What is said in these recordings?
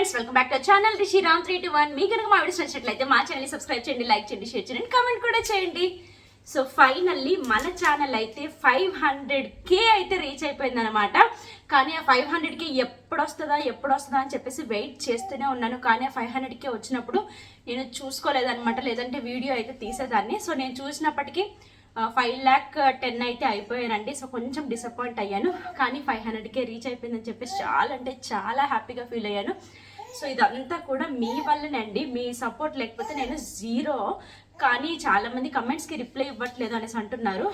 Friends welcome back to channel. Rishi Ram three two one మీ కనుక మా videos నచ్చినట్లయితే మా ఛానల్ సబ్స్క్రైబ్ చేయండి లైక్ చేయండి షేర్ చేయండి కామెంట్ కూడా చేయండి. సో ఫైనల్లీ మన ఛానల్ అయితే ఫైవ్ హండ్రెడ్ కే అయితే రీచ్ అయిపోయింది అనమాట కానీ ఆ ఫైవ్ హండ్రెడ్కి ఎప్పుడు వస్తుందా ఎప్పుడు వస్తుందా అని చెప్పేసి వెయిట్ చేస్తూనే ఉన్నాను. కానీ ఆ ఫైవ్ హండ్రెడ్కే వచ్చినప్పుడు నేను చూసుకోలేదన్నమాట. లేదంటే వీడియో అయితే తీసేదాన్ని. సో నేను చూసినప్పటికీ ఫైవ్ ల్యాక్ టెన్ అయితే అయిపోయానండి. సో కొంచెం డిసప్పాయింట్ అయ్యాను. కానీ ఫైవ్ హండ్రెడ్కే రీచ్ అయిపోయిందని చెప్పేసి చాలా అంటే చాలా హ్యాపీగా ఫీల్ అయ్యాను. సో ఇదంతా కూడా మీ వల్లనే అండి మీ సపోర్ట్ లేకపోతే నేను జీరో కానీ చాలామంది కమెంట్స్కి రిప్లై ఇవ్వట్లేదు అనేసి అంటున్నారు.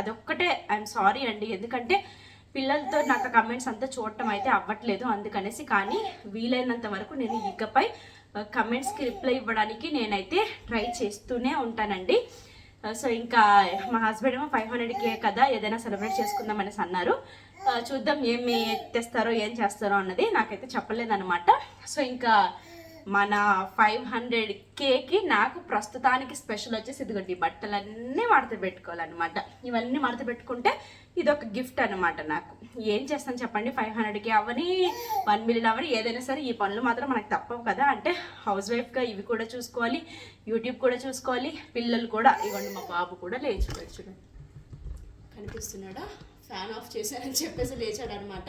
అదొక్కటే ఐఎమ్ సారీ అండి. ఎందుకంటే పిల్లలతో నాకు కమెంట్స్ అంతా చూడటం అయితే అవ్వట్లేదు అందుకనేసి. కానీ వీలైనంత వరకు నేను ఇకపై కమెంట్స్కి రిప్లై ఇవ్వడానికి నేనైతే ట్రై చేస్తూనే ఉంటానండి. సో ఇంకా మా హస్బెండ్ ఏమో ఫైవ్ హండ్రెడ్కే కదా ఏదైనా సెలబ్రేట్ చేసుకుందాం అనేసి అన్నారు. చూద్దాం ఏమి తెస్తారో ఏం చేస్తారో అన్నది నాకైతే చెప్పలేదనమాట సో ఇంకా మన ఫైవ్ హండ్రెడ్ కేకి నాకు ప్రస్తుతానికి స్పెషల్ వచ్చేసి ఇదిగోండి ఈ బట్టలన్నీ మడత పెట్టుకోవాలన్నమాట. ఇవన్నీ మడత పెట్టుకుంటే ఇది ఒక గిఫ్ట్ అనమాట నాకు. ఏం చేస్తాను చెప్పండి? ఫైవ్ హండ్రెడ్కి అవని వన్ మిలియన్ అవని ఏదైనా సరే ఈ పనులు మాత్రం మనకు తప్పవు కదా. అంటే హౌస్ వైఫ్గా ఇవి కూడా చూసుకోవాలి యూట్యూబ్ కూడా చూసుకోవాలి పిల్లలు కూడా. ఇవ్వండి మా బాబు కూడా లేచిపోయాడు చూడండి కనిపిస్తున్నాడా? ఫ్యాన్ ఆఫ్ చేశారని చెప్పేసి లేచాడు అనమాట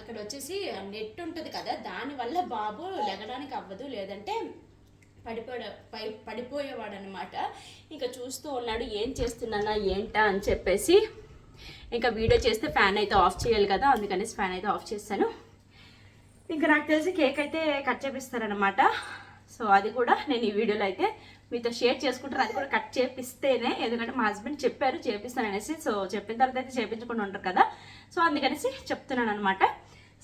అక్కడ వచ్చేసి నెట్ ఉంటుంది కదా దానివల్ల బాబు లెగడానికి అవ్వదు లేదంటే పడిపోయా పై పడిపోయేవాడు అనమాట ఇంకా చూస్తూ ఉన్నాడు ఏం చేస్తున్నానా ఏంటా? అని చెప్పేసి ఇంకా వీడియో చేస్తే ఫ్యాన్ అయితే ఆఫ్ చేయాలి కదా అందుకనేసి ఫ్యాన్ అయితే ఆఫ్ చేశాను ఇంకా నాకు తెలిసి కేక్ అయితే కట్ చేపిస్తారనమాట. సో అది కూడా నేను ఈ వీడియోలో అయితే మీతో షేర్ చేసుకుంటారు. అది కూడా కట్ చేపిస్తేనే ఎందుకంటే మా హస్బెండ్ చెప్పారు చేపిస్తాను అనేసి. సో చెప్పిన తర్వాత అయితే చేపించకుండా ఉంటారు కదా. సో అందుకనేసి చెప్తున్నాను అనమాట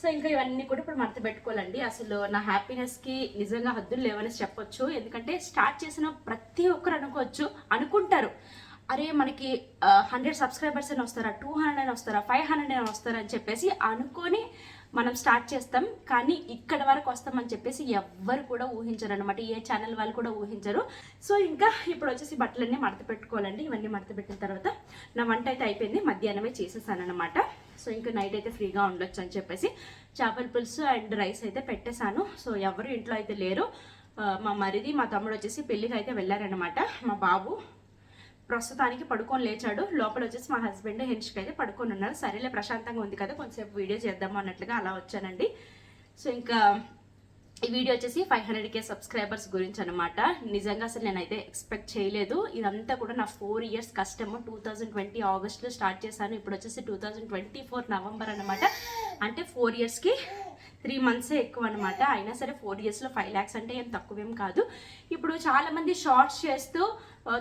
సో ఇంకా ఇవన్నీ కూడా ఇప్పుడు మర్త పెట్టుకోవాలండి. అసలు నా హ్యాపీనెస్కి నిజంగా హద్దులు లేవనేసి చెప్పొచ్చు. ఎందుకంటే స్టార్ట్ చేసిన ప్రతి ఒక్కరు అనుకోవచ్చు అనుకుంటారు. అరే మనకి హండ్రెడ్ సబ్స్క్రైబర్స్ అని వస్తారా? టూ హండ్రెడ్ అని వస్తారా? ఫైవ్ హండ్రెడ్ అని వస్తారా? అని చెప్పేసి అనుకొని మనం స్టార్ట్ చేస్తాం. కానీ ఇక్కడ వరకు వస్తామని చెప్పేసి ఎవ్వరు కూడా ఊహించరు అనమాట ఏ ఛానల్ వాళ్ళు కూడా ఊహించరు. సో ఇంకా ఇప్పుడు వచ్చేసి బట్టలన్నీ మడత పెట్టుకోవాలండి. ఇవన్నీ మడత పెట్టిన తర్వాత నా వంట అయితే అయిపోయింది. మధ్యాహ్నమే చేసేసాను అనమాట సో ఇంకా నైట్ అయితే ఫ్రీగా ఉండొచ్చు అని చెప్పేసి చేపల పులుసు అండ్ రైస్ అయితే పెట్టేశాను. సో ఎవరు ఇంట్లో అయితే లేరు. మా మరిది మా తమ్ముడు వచ్చేసి పెళ్ళికి అయితే వెళ్ళారనమాట మా బాబు ప్రస్తుతానికి పడుకొని లేచాడు. లోపల వచ్చేసి మా హస్బెండ్ హెన్స్కి అయితే పడుకొని ఉన్నారు. సరేలే ప్రశాంతంగా ఉంది కదా కొంచెంసేపు వీడియో చేద్దాము అన్నట్లుగా అలా వచ్చానండి. సో ఇంకా ఈ వీడియో వచ్చేసి ఫైవ్ హండ్రెడ్ కే సబ్స్క్రైబర్స్ గురించి అనమాట నిజంగా అసలు నేనైతే ఎక్స్పెక్ట్ చేయలేదు. ఇదంతా కూడా నా ఫోర్ ఇయర్స్ కష్టము. టూ థౌజండ్ ట్వంటీ ఆగస్ట్లో స్టార్ట్ చేశాను. ఇప్పుడు వచ్చేసి two thousand twenty four November అనమాట అంటే ఫోర్ ఇయర్స్కి త్రీ మంత్సే ఎక్కువ అనమాట అయినా సరే ఫోర్ ఇయర్స్లో ఫైవ్ ల్యాక్స్ అంటే ఏం తక్కువేం కాదు. ఇప్పుడు చాలామంది షార్ట్స్ చేస్తూ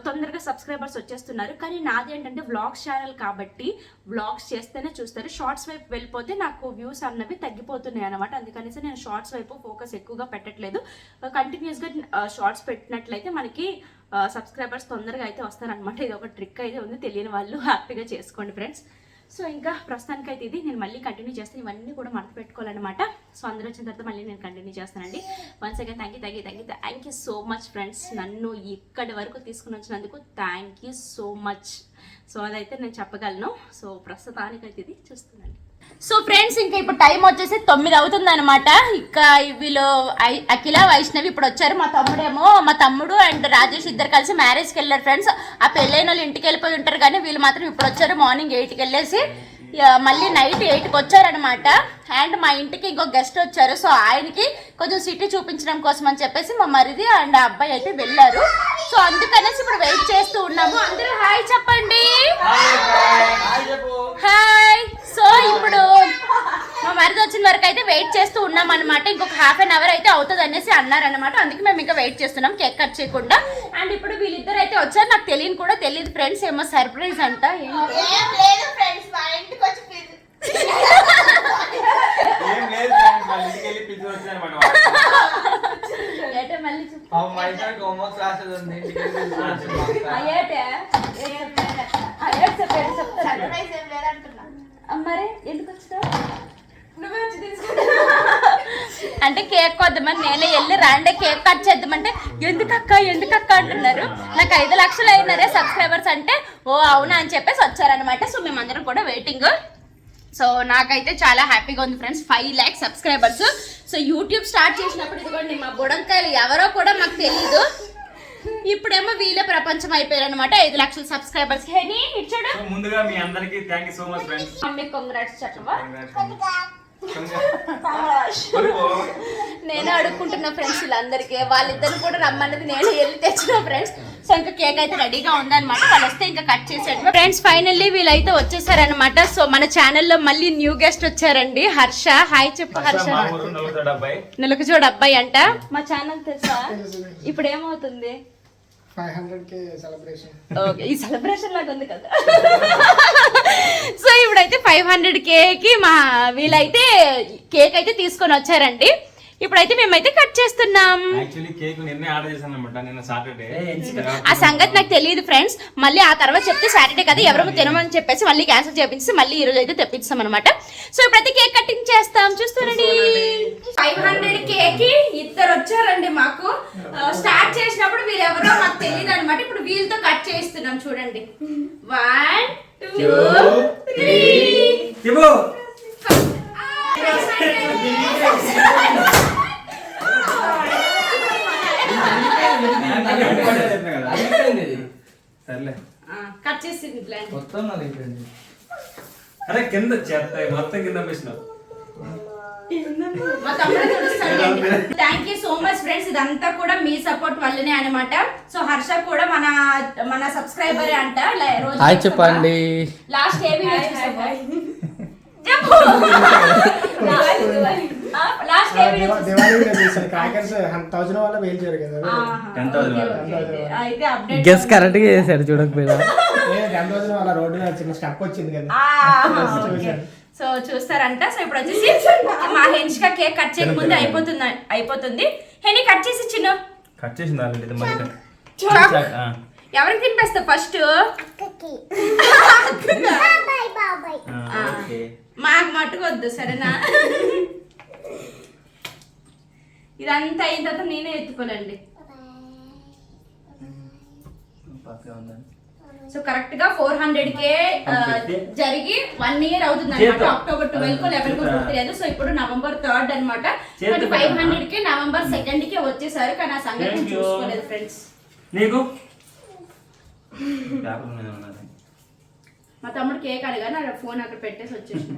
తొందరగా సబ్స్క్రైబర్స్ వచ్చేస్తున్నారు. కానీ నాది ఏంటంటే వ్లాగ్స్ ఛానల్ కాబట్టి వ్లాగ్స్ చేస్తేనే చూస్తారు. షార్ట్స్ వైపు వెళ్ళిపోతే నాకు వ్యూస్ అన్నవి తగ్గిపోతున్నాయి అనమాట అందుకనేసి నేను షార్ట్స్ వైపు ఫోకస్ ఎక్కువగా పెట్టట్లేదు. కంటిన్యూస్గా షార్ట్స్ పెట్టినట్లయితే మనకి సబ్స్క్రైబర్స్ తొందరగా అయితే వస్తారనమాట ఇది ఒక ట్రిక్ అయితే ఉంది. తెలియని వాళ్ళు హ్యాపీగా చేసుకోండి ఫ్రెండ్స్. సో ఇంకా ప్రస్తుతానికి అయితే ఇది నేను మళ్ళీ కంటిన్యూ చేస్తాను. ఇవన్నీ కూడా మడత పెట్టుకోవాలన్నమాట. సో అందరూ వచ్చిన తర్వాత మళ్ళీ నేను కంటిన్యూ చేస్తానండి. Once again thank you thank you thank you thank you so much friends నన్ను ఇక్కడి వరకు తీసుకుని వచ్చినందుకు thank you so much so అదైతే నేను చెప్పగలను. సో ప్రస్తుతానికి అయితే ఇది చూస్తున్నాను. సో ఫ్రెండ్స్ ఇంకా ఇప్పుడు టైం వచ్చేసి తొమ్మిది అవుతుంది అనమాట ఇక వీళ్ళు అఖిల వైష్ణవి ఇప్పుడు వచ్చారు. మా తమ్ముడేమో మా తమ్ముడు అండ్ రాజేష్ ఇద్దరు కలిసి మ్యారేజ్కి వెళ్ళారు ఫ్రెండ్స్ ఆ పెళ్ళైన వాళ్ళు ఇంటికి వెళ్ళిపోయి ఉంటారు కానీ వీళ్ళు మాత్రం ఇప్పుడు వచ్చారు మార్నింగ్ ఎయిట్కి వెళ్ళేసి మళ్ళీ నైట్ ఎయిట్కి వచ్చారనమాట అండ్ మా ఇంటికి ఇంకో గెస్ట్ వచ్చారు. సో ఆయనకి కొంచెం సిటీ చూపించడం కోసం అని చెప్పేసి మా మరిది అండ్ ఆ అబ్బాయి అయితే వెళ్ళారు. సో అందుకనేసి ఇప్పుడు వెయిట్ చేస్తూ ఉన్నాము. అందరూ హాయ్ చెప్పండి. హాయ్ సో ఇప్పుడు మా మరిది వచ్చిన వరకు అయితే వెయిట్ చేస్తూ ఉన్నాం అనమాట ఇంకొక హాఫ్ అన్ అవర్ అయితే అవుతుంది అనేసి అన్నారనమాట అందుకే మేము ఇంకా వెయిట్ చేస్తున్నాం కేక్ కట్ చేయకుండా. అండ్ ఇప్పుడు వీళ్ళిద్దరు అయితే వచ్చారు. నాకు తెలియని కూడా తెలియదు ఫ్రెండ్స్ ఏమో సర్ప్రైజ్ అంట. ఏటి చెప్పారు? చెప్తారా? మరి ఎందుకు వచ్చినావు? నువ్వే వచ్చి తీసుకుంటా అంటే కేక్ కొద్దామని నేనే వెళ్ళి రాండే కేక్ కట్ చేద్దామంటే ఎందుకు అక్క ఎందుకు అక్క అంటున్నారు? నాకు ఐదు లక్షలు అయినారే సబ్స్క్రైబర్స్ అంటే ఓ అవునా అని చెప్పేసి వచ్చారనమాట సో మేమందరం కూడా వెయిటింగ్ సో నాకైతే చాలా హ్యాపీగా ఉంది friends five lakhs subscribers so YouTube start చేసినప్పుడు ఇదిగోండి మా బుడంకాయలు ఎవరో కూడా మాకు తెలీదు. ఇప్పుడేమో వీళ్ళే ప్రపంచం అయిపోయారు అనమాట ఐదు లక్షల సబ్స్క్రైబర్స్ హెనీ ఇచ్చాడు. ముందుగా మీ అందరికి thank you so much friends mummy congrats చెప్పవా? నేను అడుక్కుంటున్న ఫ్రెండ్స్ వీళ్ళందరికీ. వాళ్ళిద్దరు కూడా రమ్మన్నది నేను వెళ్ళి తెచ్చిన ఫ్రెండ్స్ సో ఇంకా కేక్ అయితే రెడీగా ఉందన్నమాట. వాళ్ళు వస్తే ఇంకా కట్ చేసేయండి ఫ్రెండ్స్ ఫైనల్లీ వీళ్ళైతే వచ్చేసారనమాట సో మన ఛానల్లో మళ్ళీ న్యూ గెస్ట్ వచ్చారండి. హర్ష. హాయ్ చెప్పు హర్ష నెలకు చూడు అబ్బాయి అంట. మా ఛానల్ తెలుసా? ఇప్పుడు ఏమవుతుంది five hundred K celebration okay ఈ సెలబ్రేషన్ లాగా ఉంది కదా. సో ఇప్పుడైతే ఫైవ్ హండ్రెడ్ కేకి మా వీళ్ళైతే కేక్ అయితే తీసుకొని వచ్చారండి. ఇప్పుడైతే మేమైతే కట్ చేస్తున్నాం. యాక్చువల్లీ కేక్ నిన్నే ఆర్డర్ చేశాను అనమాట నిన్న సాటర్డే. ఆ సంగతి నాకు తెలియదు ఫ్రెండ్స్. మళ్ళీ ఆ తర్వాత చెప్తే సాటర్డే కదా ఎవరో తినమని చెప్పేసి మళ్ళీ క్యాన్సిల్ చేపించి మళ్ళీ ఈ రోజు అయితే తెప్పిస్తాం అనమాట సో ఇప్పుడైతే కేక్ కటింగ్ చేస్తాం. చూస్తారండి ఫైవ్ హండ్రెడ్ కేక్ ఇద్దరు వచ్చారండి మాకు చేసినప్పుడు వీళ్ళు ఎవరో మాకు తెలియదు అనమాట ఇప్పుడు వీళ్ళతో కట్ చేస్తున్నాం చూడండి. వన్ టూ త్రీ సర్లే. కట్ చేసింది ప్లాన్ మొత్తం అరే కింద చేస్తాయి మొత్తం కింద వేసినావు మా తమ్ముడు తుడుస్తాడు thank you so much friends ఇదంతా కూడా మీ సపోర్ట్ వల్లనే అన్నమాట. సో హర్ష కూడా మన మన సబ్స్క్రైబర్ అంట. హాయ్ చెప్పండి. లాస్ట్ ఏ వీడియో చూసావు చెప్పు. లాస్ట్ ఏ వీడియో క్రాకర్స్ వల్ల కదా అయితే అప్డేట్ గెస్ కరెక్ట్గా చేశాడు చూడకపోయినా. వల్ల రోడ్డు మీద చిన్న స్టెప్ వచ్చింది కదా. సో చూస్తారంట. సో ఇప్పుడు వచ్చేసి మా హెన్షిక కేక్ కట్ చేయక ముందు అయిపోతుంది అయిపోతుంది. హెని కట్ చేసి చిన్న. కట్ చేసింది ఆల్రెడీ ఇది మరి ఆ. ఎవరికి తినిపిస్తా ఫస్ట్? ఆ, ఓకే. మాకు మట్టుకొద్దు సరేనా? ఇదంతా అయిన తర్వాత నేనే ఉందండి. సో కరెక్ట్గా ఫోర్ హండ్రెడ్ కే జరిగి వన్ ఇయర్ అవుతుంది అనమాట. అక్టోబర్ ట్వెల్వ్ కో లెవెన్ కో. గుర్తులేదు. సో ఇప్పుడు నవంబర్ థర్డ్ అనమాట ఫైవ్. హండ్రెడ్కి నవంబర్ సెకండ్కి వచ్చేసారు. కానీ ఆ సంగతి. చూసుకోలేదు ఫ్రెండ్స్. నీకు? మా తమ్ముడు కేక్ అడగా నా ఫోన్ అక్కడ పెట్టేసి వచ్చేసిన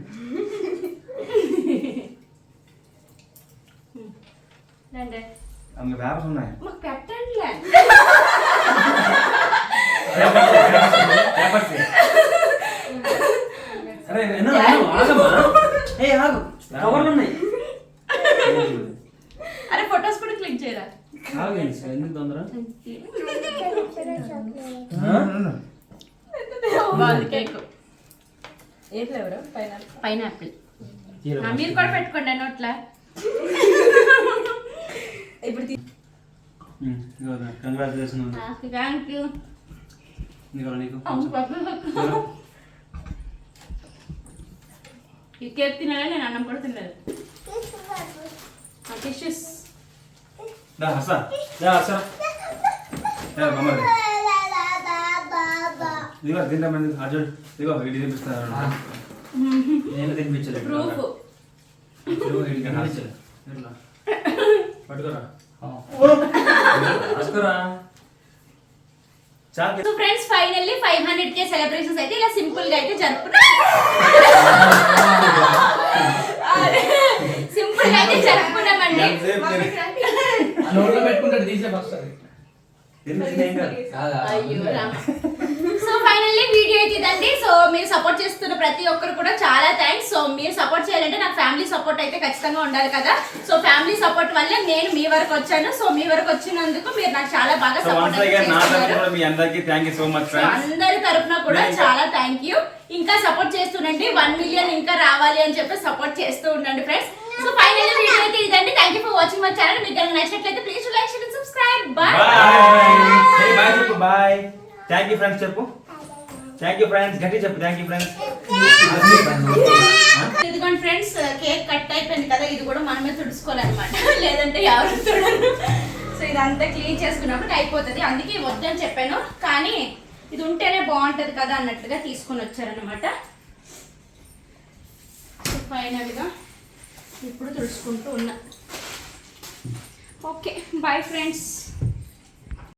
ఉన్నాయి. మాకు పెట్టండిలే. అరే ఫొటోస్ కూడా క్లిక్ చేయరా? ఎందుకు తొందర ఏ ఫ్లేవర్ పైన పైనాపిల్. మీరు కూడా పెట్టుకోండి నోట్లా. ఇప్పుడు తీ- కంగ్రాచులేషన్ థ్యాంక్ యూ ఈ కేక్ తినాలి నేను అన్నం కూడా తినలేదు టిష్యూస్ దా హస దా హస దా మమ్మల్ని ఇదిగో తింటా మంది అర్జున్ ఇదిగో ఇది తినిపిస్తారు నేను తినిపించలేదు ప్రూఫ్ పట్టుకోరా రాసుకోరా so friends finally five hundred K celebrations అయితే ఇలా సింపుల్గా అయితే జరుపుకున్నాం సింపుల్గా అయితే జరుపుకున్నామండి. నోట్లో పెట్టుకుంటాడు తీసే ఫస్ట్ అయ్యో రామ. సో ఫైనల్లీ వీడియో అయితే మీరు సపోర్ట్ చేస్తున్న ప్రతి ఒక్కరు కూడా చాలా థ్యాంక్స్ సో మీరు సపోర్ట్ చేయాలంటే నాకు ఫ్యామిలీ సపోర్ట్ అయితే ఖచ్చితంగా ఉండాలి కదా. సో ఫ్యామిలీ సపోర్ట్ వల్లే నేను మీ వరకు వచ్చాను. సో మీ వరకు వచ్చినందుకు మీరు నాకు చాలా బాగా సపోర్ట్ నా తరఫున కూడా అందరి చాలా థ్యాంక్ యూ ఇంకా సపోర్ట్ చేస్తుండండి. వన్ మిలియన్ ఇంకా రావాలి అని చెప్పి సపోర్ట్ చేస్తూ ఉండండి ఫ్రెండ్స్ సో ఫైనల్ వీడియో అయితే ఇదండి. Thank you for watching my channel మీకు కనుక నచ్చినట్లయితే please like share subscribe bye bye bye చెప్పు. బాయ్ థ్యాంక్ యూ ఫ్రెండ్స్ చెప్పు. థ్యాంక్ యూ ఫ్రెండ్స్ గట్టి చెప్పు. థ్యాంక్ యూ ఫ్రెండ్స్ ఇదిగోండి ఫ్రెండ్స్ కేక్ కట్ అయిపోయింది కదా ఇది కూడా మనమే తుడుచుకోవాలన్నమాట. లేదంటే ఎవరు తుడరు. సో ఇదంతా క్లీన్ చేసుకున్నప్పుడు అయిపోతుంది. అందుకే వద్దని చెప్పాను. కానీ ఇది ఉంటేనే బాగుంటుంది కదా అన్నట్టుగా తీసుకొని వచ్చారనమాట ఫైనల్గా ఇప్పుడు తుడుచుకుంటూ ఉన్నా. Okay bye friends.